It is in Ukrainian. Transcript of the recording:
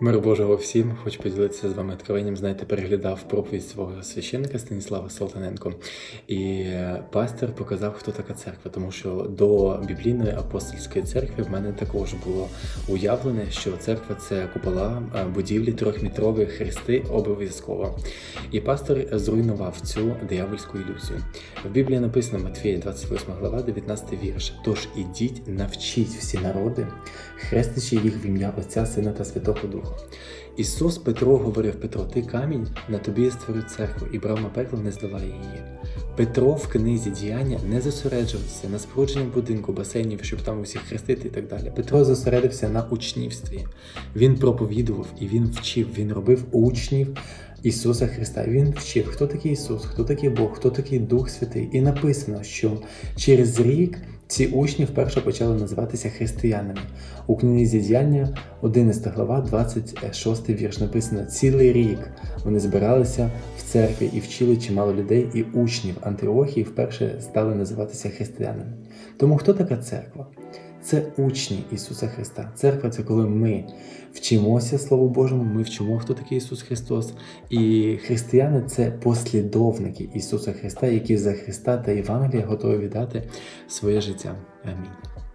Мир Божого всім, хочу поділитися з вами откровенням. Знаєте, переглядав проповідь свого священника Станіслава Салтаненко, і пастор показав, хто така церква, тому що до біблійної апостольської церкви в мене також було уявлене, що церква це купола е, будівлі трьохметрові хрести обов'язково. І пастор зруйнував цю диявольську ілюзію. В Біблії написано Матфія, 28 глава, 19 вірш. Тож ідіть, навчіть всі народи, хрестячи їх в ім'я Отця, Сина та Святого Духа. Ісус Петро говорив: Петро, ти камінь, на тобі я створю церкву, і брама пекла не здолає її. Петро в книзі діяння не зосереджувався на спорудженні будинку, басейнів, щоб там усіх хрестити і так далі. Петро зосередився на учнівстві. Він проповідував і він вчив, він робив учнів Ісуса Христа. Він вчив, хто такий Ісус, хто такий Бог, хто такий Дух Святий. І написано, що через рік ці учні вперше почали називатися християнами. У книзі діяння 11 глава, 26 вірш написано: цілий рік вони збиралися в церкві і вчили чимало людей і учнів Антиохії вперше стали називатися християнами. Тому хто така церква? Це учні Ісуса Христа. Церква це коли ми вчимося Слову Божому, ми вчимо, хто такий Ісус Христос. І християни це послідовники Ісуса Христа, які за Христа та Євангелія готові віддати своє життя. Амінь.